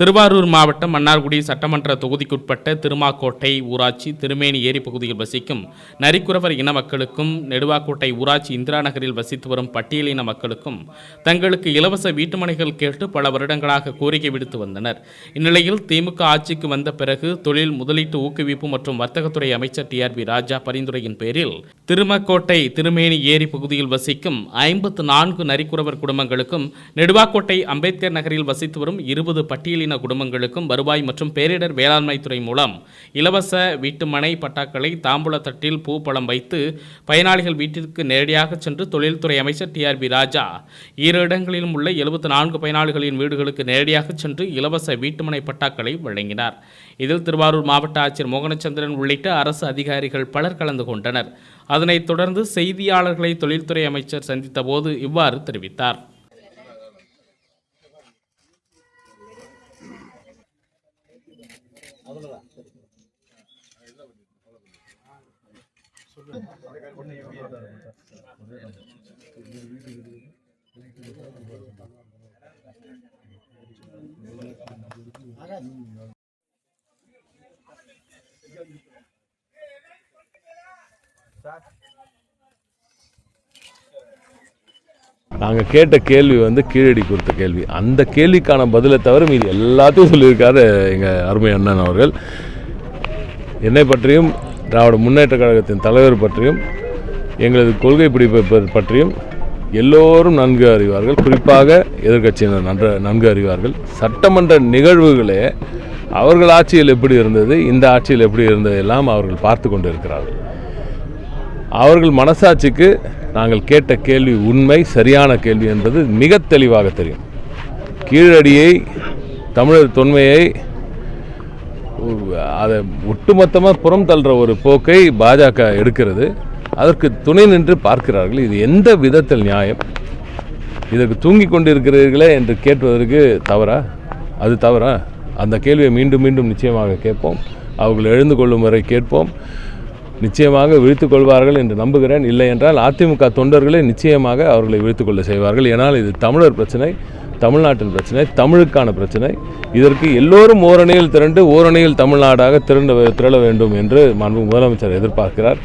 திருவாரூர் மாவட்டம் மன்னார்குடி சட்டமன்ற தொகுதிக்குட்பட்ட திருமாக்கோட்டை ஊராட்சி திருமேனி ஏரி பகுதியில் வசிக்கும் நரிக்குறவர் இன மக்களுக்கும் நெடுவாக்கோட்டை ஊராட்சி இந்திரா நகரில் வசித்து வரும் பட்டியலின மக்களுக்கும் தங்களுக்கு இலவச வீட்டுமனைகள் கேட்டு பல வருடங்களாக கோரிக்கை விடுத்து வந்தனர். இந்நிலையில் திமுக ஆட்சிக்கு வந்த பிறகு தொழில் முதலீட்டு ஊக்குவிப்பு மற்றும் வர்த்தகத்துறை அமைச்சர் டிஆர்பி ராஜா பரிந்துரையின் பேரில் திருமக்கோட்டை திருமேனி ஏரி பகுதியில் வசிக்கும் ஐம்பத்து நான்கு நரிக்குறவர் குடும்பங்களுக்கும் நெடுவாக்கோட்டை அம்பேத்கர் நகரில் வசித்து வரும் இருபது பட்டியலின குடும்பங்களுக்கும் வருவாய் மற்றும் பேரிடர் வேளாண்மைத்துறை மூலம் இலவச வீட்டுமனை பட்டாக்களை தாம்பூல தட்டில் பூ பழம் வைத்து பயனாளிகள் வீட்டிற்கு நேரடியாக சென்று தொழில்துறை அமைச்சர் டிஆர்பி ராஜா. இரு இடங்களிலும் உள்ள எழுபத்தி நான்கு பயனாளிகளின் வீடுகளுக்கு நேரடியாக சென்று இலவச வீட்டுமனை பட்டாக்களை வழங்கினார். இதில் திருவாரூர் மாவட்ட ஆட்சியர் மோகனச்சந்திரன் உள்ளிட்ட அரசு அதிகாரிகள் பலர் கலந்து கொண்டனர். அதனைத் தொடர்ந்து செய்தியாளர்களை தொழில்துறை அமைச்சர் சந்தித்தபோது இவ்வாறு தெரிவித்தார். நாங்கள் கேட்ட கேள்வி வந்து கீழடி கொடுத்த கேள்வி. அந்த கேள்விக்கான பதிலை தவிர மீதி எல்லாத்தையும் சொல்லியிருக்காரு எங்கள் அருமை அண்ணன் அவர்கள். என்னை பற்றியும் திராவிட முன்னேற்ற கழகத்தின் தலைவர் பற்றியும் எங்களது கொள்கை பிடிப்பை பற்றியும் எல்லோரும் நன்கு அறிவார்கள். குறிப்பாக எதிர்க்கட்சியினர் நன்ற நன்கு அறிவார்கள். சட்டமன்ற நிகழ்வுகளே அவர்கள் ஆட்சியில் எப்படி இருந்தது இந்த ஆட்சியில் எப்படி இருந்ததெல்லாம் அவர்கள் பார்த்து கொண்டு இருக்கிறார்கள் அவர்கள் மனசாட்சிக்கு நாங்கள் கேட்ட கேள்வி உண்மை சரியான கேள்வி என்பது மிக தெளிவாக தெரியும். கீழடியை தமிழர் தொன்மையை அதை ஒட்டுமொத்தமாக புறம் தள்ளுற ஒரு போக்கை பாஜக எடுக்கிறது. அதற்கு துணை நின்று பார்க்கிறார்கள். இது எந்த விதத்தில் நியாயம்? இதற்கு தூங்கிக் கொண்டிருக்கிறீர்களே என்று கேட்பதற்கு தவறா? அது தவறா? அந்த கேள்வியை மீண்டும் மீண்டும் நிச்சயமாக கேட்போம். அவர்கள் எழுந்து கொள்ளும் வரை கேட்போம். நிச்சயமாக விழித்துக் கொள்வார்கள் என்று நம்புகிறேன். இல்லை என்றால் அதிமுக தொண்டர்களே நிச்சயமாக அவர்களை விழித்துக் கொள்ள செய்வார்கள். ஏனால் இது தமிழர் பிரச்சனை. தமிழ்நாட்டின் பிரச்சனை தமிழுக்கான பிரச்சனை. இதற்கு எல்லோரும் ஓரணியில் திரண்டு ஓரணியில் தமிழ்நாடாக திரண்டு திரள வேண்டும் என்று மாண்பு முதலமைச்சர் எதிர்பார்க்கிறார்.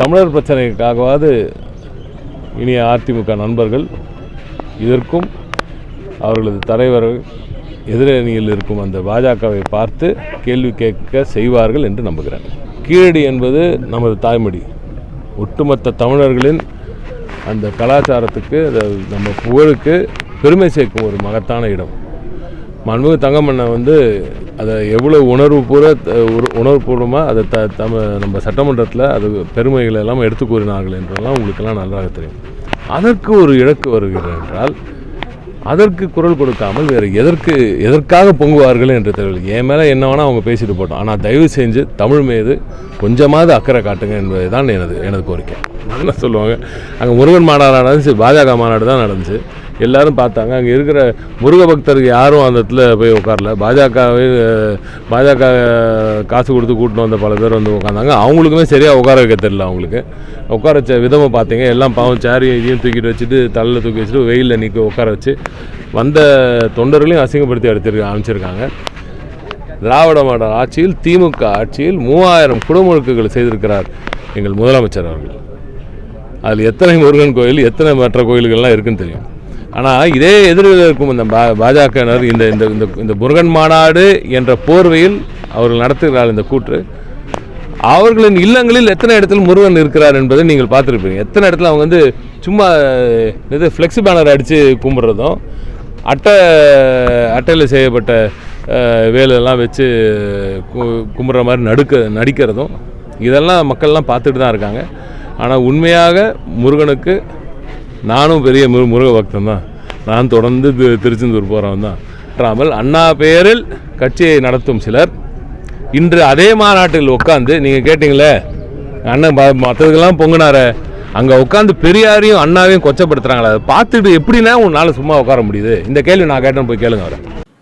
தமிழர் பிரச்சனைக்காகவாது இனிய அதிமுக நண்பர்கள் இதற்கும் அவர்களது தலைவர் எதிரணியில் இருக்கும் அந்த பாஜகவை பார்த்து கேள்வி கேட்க செய்வார்கள் என்று நம்புகிறேன். கீழடி என்பது நமது தாய்மொழி. ஒட்டுமொத்த தமிழர்களின் அந்த கலாச்சாரத்துக்கு நம்ம புகழுக்கு பெருமை சேர்க்கும் ஒரு மகத்தான இடம். மன்முக தங்கமண்ணை வந்து அதை எவ்வளோ உணர்வுபூர்வ ஒரு உணர்வுபூர்வமாக அதை த தம நம்ம சட்டமன்றத்தில் அது பெருமைகளை எல்லாம் எடுத்து கூறினார்கள் என்றெல்லாம் உங்களுக்கெல்லாம் நன்றாக தெரியும். அதற்கு ஒரு இழக்கு வருகிறது என்றால் அதற்கு குரல் கொடுக்காமல் வேறு எதற்கு எதற்காக பொங்குவார்கள் என்று தெரியவில்லை. என் மேலே என்ன வேணால் அவங்க பேசிட்டு போட்டோம். ஆனால் தயவு செஞ்சு தமிழ் மீது கொஞ்சமாவது அக்கறை காட்டுங்க என்பது தான் எனது எனது கோரிக்கை. என்ன சொல்லுவாங்க. அங்கே முருகன் மாநாடு நடந்துச்சு பாஜக மாநாடு தான் நடந்துச்சு. எல்லாரும் பார்த்தாங்க. அங்கே இருக்கிற முருக பக்தருக்கு யாரும் அந்த இடத்துல போய் உட்காரல. பாஜகவே பாஜக காசு கொடுத்து கூட்டின்னு வந்த பல பேர் வந்து உட்காந்தாங்க. அவங்களுக்குமே சரியாக உட்கார வைக்க தெரியல அவங்களுக்கு. உட்கார வச்ச விதமாக பார்த்தீங்க. எல்லாம் பாவம் சேரையும் இதையும் தூக்கிட்டு வச்சுட்டு தலையில் தூக்கி வச்சுட்டு வெயிலில் நிற்க உட்கார வச்சு வந்த தொண்டர்களையும் அசிங்கப்படுத்தி எடுத்துருக்க அமைச்சிருக்காங்க திராவிட மாடல் ஆட்சியில் திமுக ஆட்சியில் மூவாயிரம் குடமுழுக்குகள் செய்திருக்கிறார் எங்கள் முதலமைச்சர் அவர்கள். அதில் எத்தனை முருகன் கோயில் எத்தனை மற்ற கோயில்கள்லாம் இருக்குன்னு தெரியும். ஆனால் இதே எதிரில் இருக்கும் இந்த பா பாஜகவினர் இந்த இந்த இந்த இந்த முருகன் மாநாடு என்ற போர்வையில் அவர்கள் நடத்துகிறார் இந்த கூற்று. அவர்களின் இல்லங்களில் எத்தனை இடத்தில் முருகன் இருக்கிறார் என்பதை நீங்கள் பார்த்துருப்பீங்க. எத்தனை இடத்துல அவங்க வந்து சும்மா இது ஃப்ளெக்ஸி பேனர் அடித்து கும்பிட்றதும் அட்டை அட்டையில் செய்யப்பட்ட வேலையெல்லாம் வச்சு கு- கும்பிட்ற மாதிரி நடுக்க நடிக்கிறதும் இதெல்லாம் மக்கள்லாம் பார்த்துட்டு தான் இருக்காங்க. ஆனால் உண்மையாக முருகனுக்கு நானும் பெரிய முரு முருக பக்தன் தான். நான் தொடர்ந்து திருச்செந்தூர் போகிறவன் தான். ராமல் அண்ணா பெயரில் கட்சியை நடத்தும் சிலர் இன்று அதே மாநாட்டில் உட்காந்து நீங்கள் கேட்டிங்களே அண்ணன் மற்றதுக்கெல்லாம் பொங்குனாரே அங்கே உட்காந்து பெரியாரையும் அண்ணாவையும் கொச்சப்படுத்துகிறாங்களே அதை பார்த்துட்டு எப்படின்னா உன்னால் சும்மா உட்கார முடியுது. இந்த கேள்வி நான் கேட்டேன் போய் கேளுங்க அவரை.